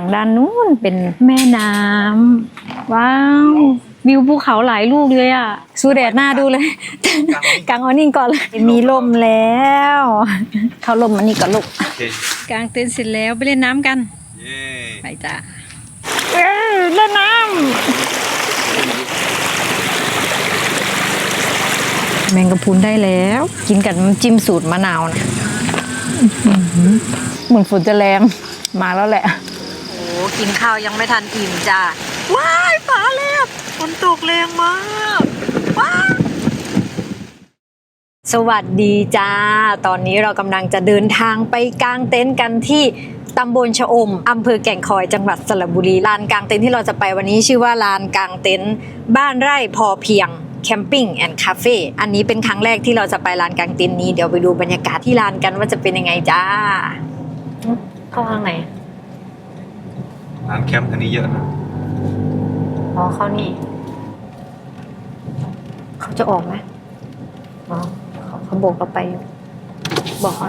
ฝั่งด้านนู้นเป็นแม่น้ำว้าววิวภูเขาหลายลูกเลยอะสู้แดดหน้าดูเลยกางออนิ่งก่อนเลยมีลมแล้ว เข้าลมมันนี่ก่อนลูกโอเคกางเต็นท์เสร็จแล้วไปเล่นน้ำกันเย้ไปจ้าเออเล่นน้ำแมงกะพรุนได้แล้ว กินกับน้ำจิ้มสูตรมะนาวนะอื้อหือเหมือนฝนจะแรงมาแล้วแหละโอ้ กินข้าวยังไม่ทันอิ่มจ้าว้ายฟ้าแลบฝนตกแรงมากว้าสวัสดีจ้า ตอนนี้เรากำลังจะเดินทางไปกางเต็นท์กันที่ตำบลชะอม อำเภอแก่งคอย จังหวัดสระบุรี ลานกางเต็นท์ที่เราจะไปวันนี้ชื่อว่าลานกางเต็นท์บ้านไร่พอเพียงแคมปิ้งแอนด์คาเฟ่อันนี้เป็นครั้งแรกที่เราจะไปลานกางเต็นท์นี้ เดี๋ยวไปดูบรรยากาศที่ลานกันว่าจะเป็นยังไงจ้า เข้าทางไหน ร้านแคมป์อันนี้เยอะนะอ๋อเข้านี่ เขาจะออกไหมอ๋อเขาเขาโบอกเราไปอยู่บอกเขา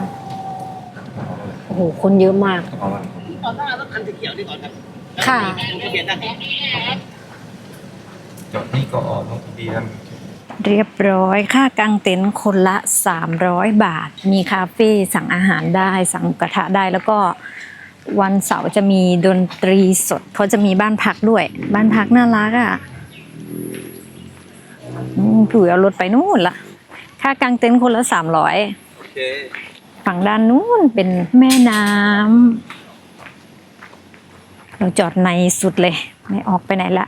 โอ้โห คนเยอะมาก เอาละตอนหน้ารถคันสีเขียวนี่ก่อนครับค่ะลงทะเบียนได้จอดนี่ก็ออกลงทะเบียนเรียบร้อย ค่ากางเต็นท์คนละ 300 บาท มีคาเฟ่สั่งอาหารได้ สั่งหมูกระทะได้แล้วก็ วันเสาร์จะมีดนตรีสดเขาจะมีบ้านพักด้วย บ้านพักน่ารักอะอืมผื่อเอารถไปนู่นละค่ากางเต็นท์คนละ300โอเคฝั่งด้านนู้นเป็นแม่น้ำเราจอดในสุดเลย ไม่ออกไปไหนละ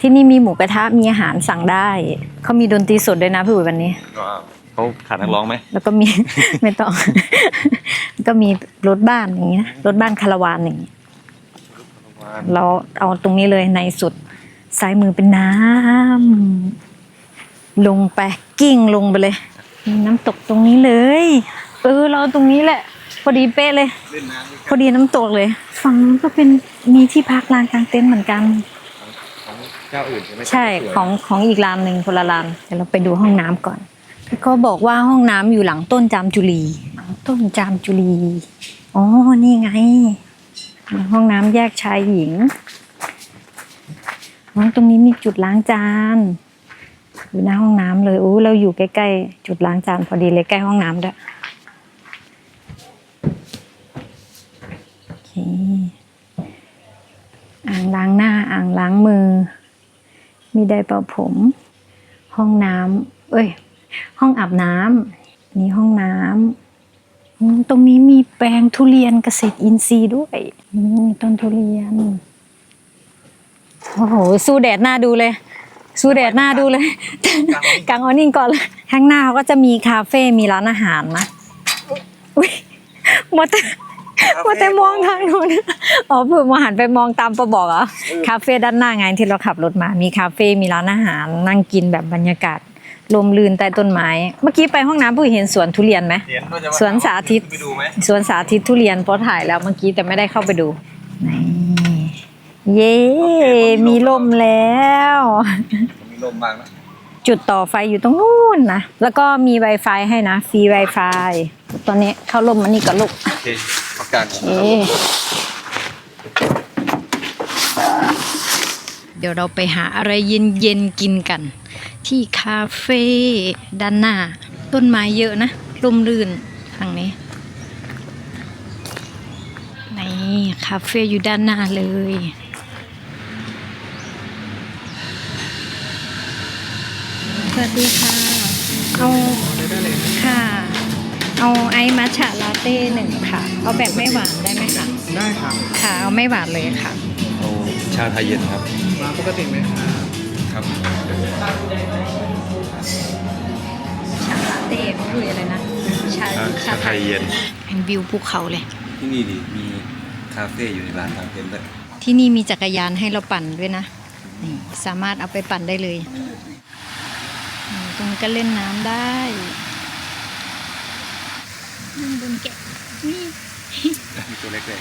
ที่นี่มีหมูกระทะมีอาหารสั่งได้ เขามีดนตรีสดด้วยนะพี่อุ๋ยวันนี้ก็ เขาขาดนักร้องไหมแล้วก็มี ไม่ต้อง ก็มีรถบ้านอย่างนี้นะรถบ้านคาราวานอย่างนี้เราเอาตรงนี้เลยในสุดซ้ายมือเป็นน้ำลงไปกิ้งลงไปเลย มีน้ำตกตรงนี้เลย เออเราเอาตรงนี้แหละ พอดีเป๊ะเลยเล่นน้ำด้วยพอดีน้ำตกเลย ฝั่งนู้นก็เป็นมีที่พักลานกลางเต็นท์เหมือนกันของเจ้าอื่นใช่ไหมใช่ของของอีกลานหนึ่งคนละลานเดี๋ยวเราไปดูห้องน้ำก่อน เขาบอกว่าห้องน้ำอยู่หลังต้นจามจุลี ต้นจามจุลี อ๋อ นี่ไง ห้องน้ำแยกชายหญิงอ๋อตรงนี้มีจุดล้างจาน อยู่หน้าห้องน้ำเลยโอ้เราอยู่ใกล้ๆ จุดล้างจานพอดีเลยใกล้ห้องน้ำด้วยโอเคอ่างล้างหน้าอ่างล้างมือ มีไดร์เป่าผม ห้องน้ำเอ้ย ห้องอาบน้ำนี่ห้องน้ำอืมตรงนี้มีแปลงทุเรียนเกษตรอินทรีย์ด้วยอืมมีต้นทุเรียนโอ้โหสู้แดดหน้าดูเลย สู้แดดหน้าดูเลยกางออนิ่งก่อนเลยข้างหน้าเขาก็จะมีคาเฟ่มีร้านอาหารนะอุ้ยมัวแต่มัวแต่มองทางนู้นอ๋อเผื่อมาหันไปมองตามประบอกเหรอคาเฟ่ด้านหน้าไงที่เราขับรถมา มีคาเฟ่ มีร้านอาหาร นั่งกินแบบบรรยากาศ ลมลื่นใต้ต้นไม้ เมื่อกี้ไปห้องน้ำผู้เห็นสวนทุเรียนไหมเห็นว่าจะสวนสาธิต ไปดูไหมสวนสาธิตทุเรียนเพราะถ่ายแล้วเมื่อกี้แต่ไม่ได้เข้าไปดูนี่เย้มีลมแล้ว มีลมบางนะจุดต่อไฟอยู่ตรงนู้นนะ แล้วก็มี Wi-Fi ให้นะ ฟรี Wi-Fi ตอนนี้เข้าลมมันนี่กับลูกโอเคประกาศเอ๊ะเดี๋ยวเราไปหาอะไรเย็นๆกินกัน ที่คาเฟ่ด้านหน้า ต้นไม้เยอะนะร่มรื่นทางนี้นี่คาเฟ่อยู่ด้านหน้าเลย สวัสดีค่ะ เอาค่ะ เอาไอซ์มัทฉะลาเต้หนึ่งค่ะ เอาแบบไม่หวานได้ไหมคะ ได้ครับ ค่ะ เอาไม่หวานเลยค่ะ เอาชาไทยเย็นครับ มาปกติไหมครับ ครับชาลาเต้เขาคืออะไรนะชาชาชาไทยเย็นเป็นวิวภูเขาเลย ที่นี่ดิมีคาเฟ่อยู่ในร้านกางเต็นท์ด้วยที่นี่มีจักรยานให้เราปั่นด้วยนะนี่สามารถเอาไปปั่นได้เลยนี่ตรงนี้ก็เล่นน้ำได้นั่งบนแกะนี่ มีตัวเล็กเลย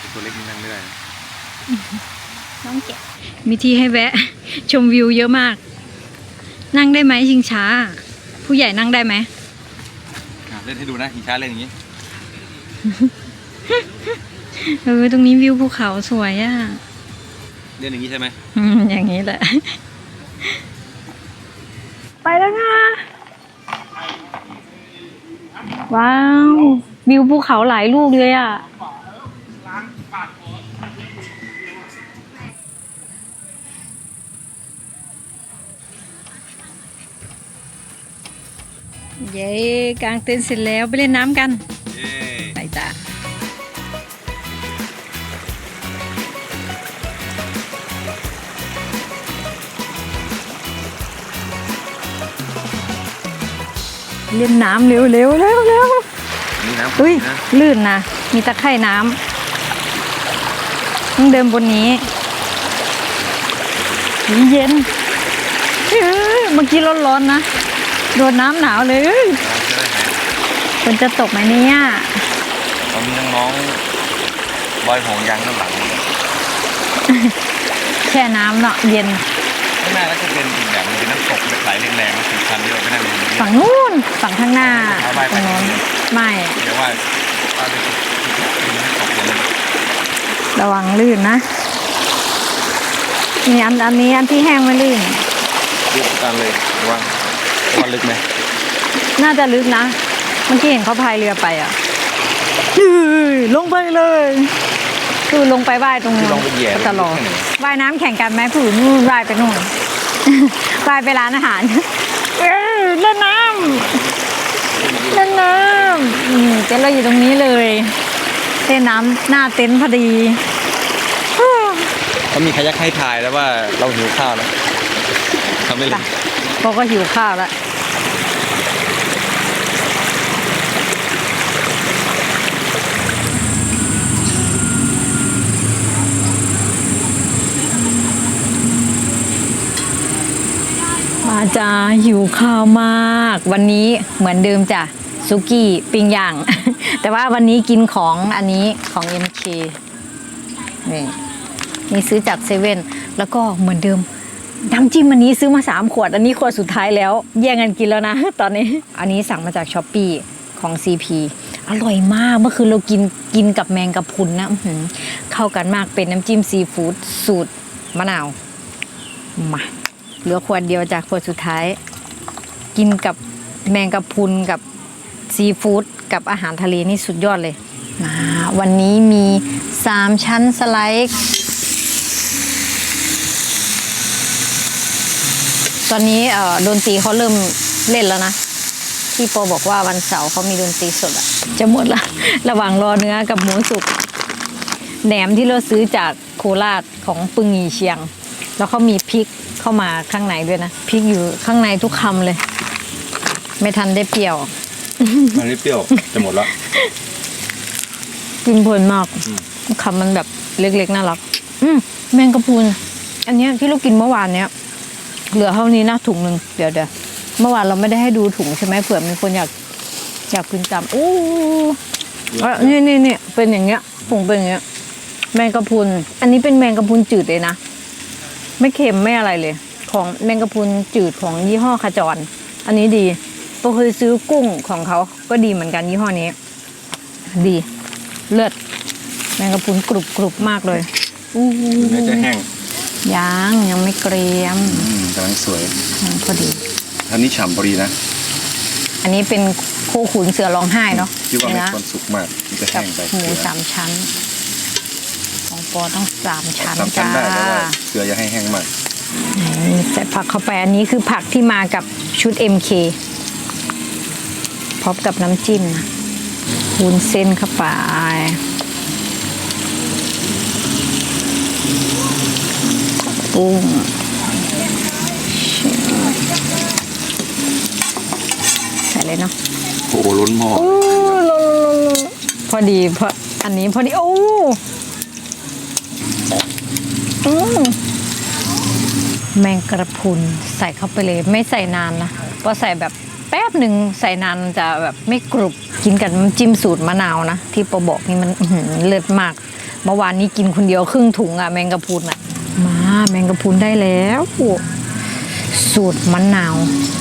มีตัวเล็กนี่นั่งไม่ได้นะ น้องแกะมีที่ให้แวะ ชมวิวเยอะมาก นั่งได้ไหมชิงช้า ผู้ใหญ่นั่งได้ไหมอะเล่นให้ดูนะหิงช้าเล่นอย่างนี้ เออตรงนี้วิวภูเขาสวยอะเล่นอย่างนี้ใช่ไหมอืมอย่างนี้แหละ ไปแล้วค่ะว้าว วิวภูเขาหลายลูกเลยอะ เย้กางเต็นท์เสร็จแล้วไปเล่นน้ำกันเย้ไปจ้ะเล่นน้ำเร็วเร็วเร็วเร็วนี่น้ำอุ้ยนะลื่นนะ มีตะไคร่น้ำต้องเดินบนนี้อุ๊ยเย็นเอ้ยเมื่อกี้ร้อนๆนะ โดนน้ำหนาวเลยเอ้ยน้ำจะได้หายฝนจะตกไหมเนี่ย ตอนนี้น้องๆลอยห่วงยางด้านหลังแช่น้ำเนาะเย็นข้างหน้าก็จะเป็นอีกแบบหนึงเป็นน้ำตกไหลแรงๆสีชันที่เราไปนั่งดูนี่ฝั่งนู้นฝั่งข้างหน้าเอาไปตรงโน้นไม่เดี๋ยวว่าว่าจะเป็นน้ำตกเลยระวังลื่นนะนี่อันอันนี้อันที่แห้งไม่ลื่นดูกันเลยว่าง ว่าลึกไหมน่าจะลึกนะ เมื่อกี้เห็นเขาพายเรือไปอะอื้อลงไปเลย คือลงไปว่ายตรงที่นู้นลองไปเหยียบก็จะรอว่ายน้ำแข่งกันไหมผู้นู่นว่ายไปนู่นว่ายไปร้านอาหารเอ้ยเล่นน้ำเล่นน้ำอืมเต็นท์เราอยู่ตรงนี้เลยเล่นน้ำหน้าเต็นท์พอดีเขามีขยักให้ทายแล้วว่าเราหิวข้าวแล้วทำไม่เลย โปก็หิวข้าวแล้วมาจ้าหิวข้าวมาก วันนี้เหมือนเดิมจ้ะซุกี้ปิ้งย่าง แต่ว่าวันนี้กินของอันนี้ของ MK นี่นี่ซื้อจากเซเว่นแล้วก็เหมือนเดิม น้ำจิ้มอันนี้ซื้อมา 3 ขวด อันนี้ขวดสุดท้ายแล้ว แย่งกันกินแล้วนะ ตอนนี้ อันนี้สั่งมาจากช้อปปีของ CP อร่อยมากเมื่อคืนเรากินกินกับแมงกะพรุนนะเข้ากันมากเป็นน้ำจิ้มซีฟู้ดสูตรมะนาวมาเหลือขวดเดียวจากขวดสุดท้าย กินกับแมงกะพรุนกับซีฟู้ดกับอาหารทะเลนี่สุดยอดเลยมาวันนี้มี 3 ชั้นสไลด์ ตอนนี้เอ่อดนตรีเขาเริ่มเล่นแล้วนะ ที่โปบอกว่าวันเสาร์เขามีดนตรีสดอะจะหมดละ ระหว่างรอเนื้อกับหมูสุกแหนมที่เราซื้อจากโคราชของปึงหยีเชียง แล้วเขามีพริกเข้ามาข้างในด้วยนะพริกอยู่ข้างในทุกคำเลย ไม่ทันได้เปรี้ยวมันไม่เปรี้ยวจะหมดแล้วกินเพลินมากอืมคำมันแบบเล็กๆน่ารัก อืมแมงกะพรุนอันเนี้ยที่เรากินเมื่อวานเนี้ย เหลือเท่านี้นะถุงหนึ่งเดี๋ยวเดี๋ยวเมื่อวานเราไม่ได้ให้ดูถุงใช่ไหมเผื่อมีคนอยากอยากกินจำอู้เอ้ยนี่นี่นี่เป็นอย่างเงี้ยถุงเป็นอย่างเงี้ย แมงกะพรุน อันนี้เป็นแมงกะพรุนจืดเลยนะ ไม่เค็มไม่อะไรเลย ของแมงกะพรุนจืดของยี่ห้อขจร อันนี้ดีปกเคยซื้อกุ้งของเขาก็ดีเหมือนกันยี่ห้อนี้ ดี เลือดแมงกะพรุนกรุบกรุบมากเลยอู้เนื้อจะแห้ง ยังยังไม่เกรียมอืมกำลังสวยยังพอดีอันนี้ฉ่ำพอดีนะอันนี้เป็นโคขุนเสือร้องไห้เนาะคิดว่าไม่เนื้อควรสุกมากมันจะกัแห้บงไปหมูเกลือสามชั้น ของปอต้องสามชั้นสามชั้นจ้าได้แต่ว่าเกลืออย่าให้แห้งมาก นี่ใส่ผักเข้าไปอันนี้คือผักที่มากับชุด MK พร้อมกับน้ำจิ้มนะวุ้นเส้นเข้าไป กุ้งใส่เลยเนาะโอ้โหล้นหม้อโอ้ลนลนลนพอดีพออันนี้พอดีโอ้อืมแมงกระพรุนใส่เข้าไปเลยไม่ใส่นานนะเพราะใส่แบบแป๊บหนึ่งใส่นานจะแบบไม่กรุบกินกับน้ำจิ้มสูตรมะนาวนะ ที่ปอบอกนี่มันอื้อหือเลิศมาก เมื่อวานนี้กินคนเดียวครึ่งถุงอะแมงกะพรุนอะมา แมงกะพุนได้แล้ว สูตรมะนาว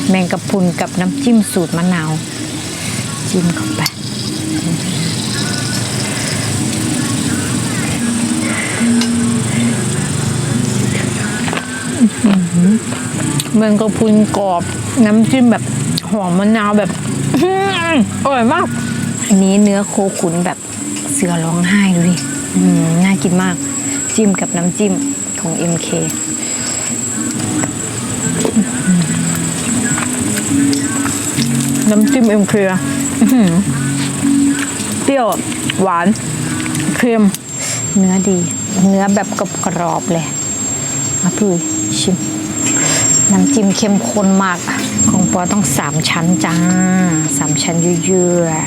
แมงกะพุนกับน้ำจิ้มสูตรมะนาว จิ้มเข้าไปแมงกะพุนกรอบ น้ำจิ้มแบบหอมมะนาวแบบอร่อยมาก อันนี้เนื้อโคขุนแบบเสือร้องไห้เลยน่ากินมาก จิ้มกับน้ำจิ้ม ของ MK น้ำจิ้ม MK อะอื้อหือเปรี้ยว หวาน เค็ม เนื้อดี เนื้อแบบกรอบๆเลยมาพูดชิม น้ำจิ้มเข้มข้นมาก ของปอต้องสามชั้นจ้าสามชั้นเยอะ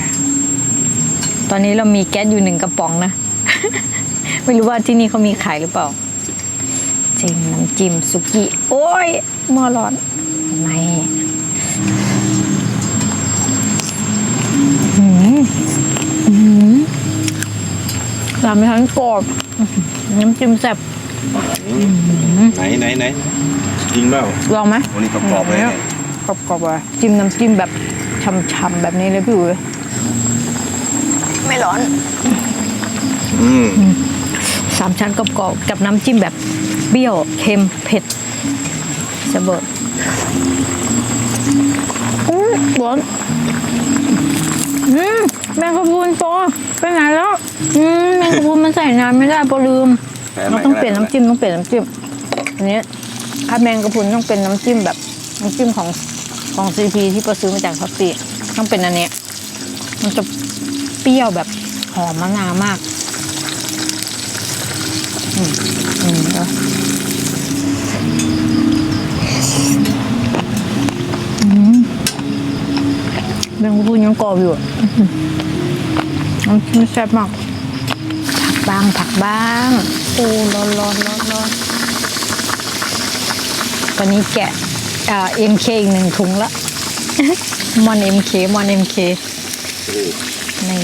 ๆตอนนี้เรามีแก๊สอยู่หนึ่งกระป๋องนะ ไม่รู้ว่าที่นี่เขามีขายหรือเปล่า จริงน้ำจิ้มสุกี้ โอ้ยหม้อร้อนไม่หืมหืมรามทั้งกรอบอื้อหือน้ำจิ้มแซ่บไหนไหนไหนจริงเปล่าลองไหมวันนี้กรอบๆเลยเนี่ยกรอบกรอบๆเลยจิ้มน้ำจิ้มแบบช่ำๆแบบนี้เลยพี่อุ๋ยไม่ร้อน อืมสามชั้นกรอบกรอบๆกับน้ำจิ้มแบบ เปรี้ยว เค็ม เผ็ดสะเบิดอื้อร้อนอืมแมงกะพรุนโตไปไหนแล้ว อืมแมงกะพรุนมันใส่น้ำไม่ได้ปอลืมแพ้เราใหม่ต้องก็เปลี่ยนได้น้ำจิ้มต้องเปลี่ยนน้ำจิ้มอันนี้ถ้าแมงกะพรุนต้องเป็นน้ำจิ้มแบบน้ำจิ้มของของซีพีที่ประซื้อมาจากท็อปปี้ต้องเป็นอันเนี้ยมันจะเปรี้ยวแบบหอมมะนาวมากอืมอืมเดี๋ยวอืม แมงกะพรุนยังกรอบอยู่อะอื้อหือน้ำจิ้มแซ่บมากผักบ้างผักบ้างโอ้ร้อนร้อนร้อนร้อนตอนนี้แกะอ่า MK อีกหนึ่งถุงละมอน MK มอน MK นี่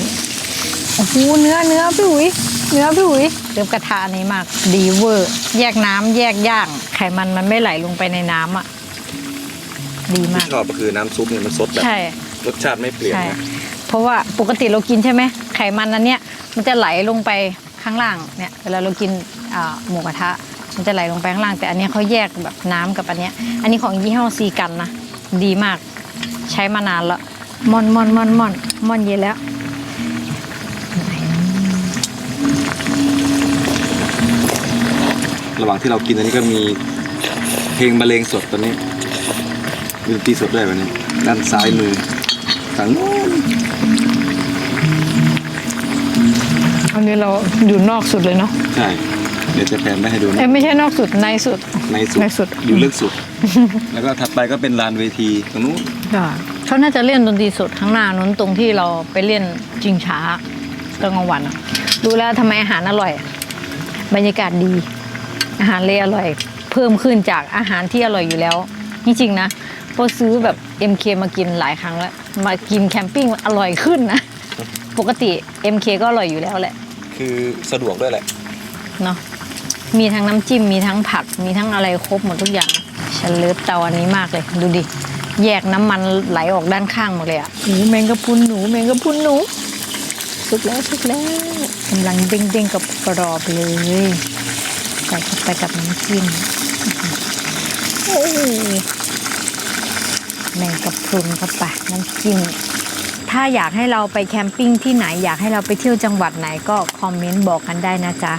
โอ้โหเนื้อเนื้อพี่อุ๋ยเนื้อพี่อุ๋ย เติมกระทะนี้มากดีเวอร์ แยกน้ำแยกย่าง ไขมันมันไม่ไหลลงไปในน้ำอะ ดีมาก ชอบก็คือน้ำซุปเนี่ยมันสดแบบ ใช่ รสชาติไม่เปลี่ยนใช่ นะ เพราะว่าปกติเรากินใช่ไหมไขมันอันเนี้ยมันจะไหลลงไปข้างล่างเนี่ยเวลาเรากินอ่าหมูกระทะมันจะไหลลงไปข้างล่าง แต่อันเนี้ยเขาแยกแบบน้ำกับอันเนี้ย อันนี้ของยี่ห้อซีกันนะดีมาก ใช้มานานละมอนมอนมอนมอนมอนเย็นแล้ว ระหว่างที่เรากินอันนี้ก็มีเพลงบรรเลงสดตอนนี้มีดนตรีสดด้วยวันนี้ ด้านซ้ายมือทางนู้นอันนี้เราอยู่นอกสุดเลยเนาะใช่ เดี๋ยวจะแพนไปให้ดูนะ เอ้ยไม่ใช่นอกสุดในสุด ในสุดในสุด อยู่ลึกสุด แล้วก็ถัดไปก็เป็นลานเวทีตรงนู้นเขาน่าจะเล่นดนตรีสดข้างหน้านู้นตรงที่เราไปเล่นจิงช้าตอนกลางวันอะรู้แล้วทำไมอาหารอร่อยบรรยากาศดี อาหารเลยอร่อย เพิ่มขึ้นจากอาหารที่อร่อยอยู่แล้ว จริงๆนะพอซื้อแบบ MK มากินหลายครั้งแล้ว มากินแคมปิ้งมันอร่อยขึ้นนะ ปกติ MK ก็อร่อยอยู่แล้วแหละ คือสะดวกด้วยแหละ เนาะมีทั้งน้ำจิ้ม มีทั้งผัก มีทั้งอะไรครบหมดทุกอย่าง ฉันเลิฟเตาอันนี้มากเลย ดูดิ แยกน้ำมันไหลออกด้านข้างหมดเลยอะหนูแมงกะพรุนหนูแมงกะพรุนหนูสุกแล้วสุกแล้วกำลังเด้งเด้งๆกับกรอบเลย ใส่เข้าไปกับน้ำจิ้มโอ้แมงกะพรุนเข้าไปน้ำจิ้มถ้าอยากให้เราไปแคมปิ้งที่ไหนอยากให้เราไปเที่ยวจังหวัดไหนก็คอมเมนต์บอกกันได้นะจ๊ะ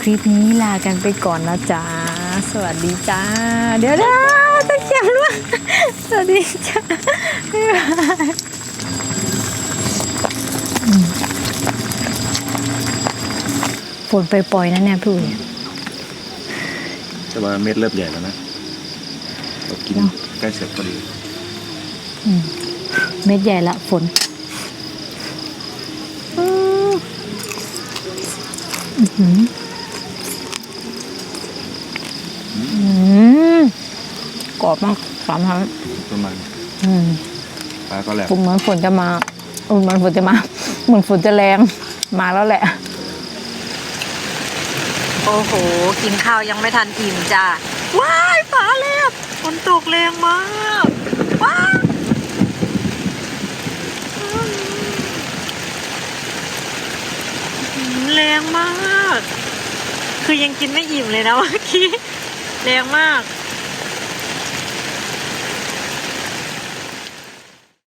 คลิปนี้ลากันไปก่อนนะจ๊ะ สวัสดีจ้า เดี๋ยวนะตะเกียบล่วงสวัสดีจ้าบ๊ายบายฝนไปปล่อยนะเนี่ยพี่อุ๋ย แต่ว่าเม็ดเริ่มใหญ่แล้วนะเรากินเนอะใกล้เสร็จพอดีเม็ดใหญ่ละฝนอืมอื้อหืออืมกรอบมากสามชั้นประมาณอืมปลาก็แหลมผมเหมือนฝนจะมาเออเหมือนฝนจะมา เหมือนฝนจะแรง มาแล้วแหละ โอ้โห กินข้าวยังไม่ทันอิ่มจ้าว้ายฟ้าแลบฝนตกแรงมากว้าแรงมาก คือยังกินไม่อิ่มเลยนะเมื่อกี้แรงมาก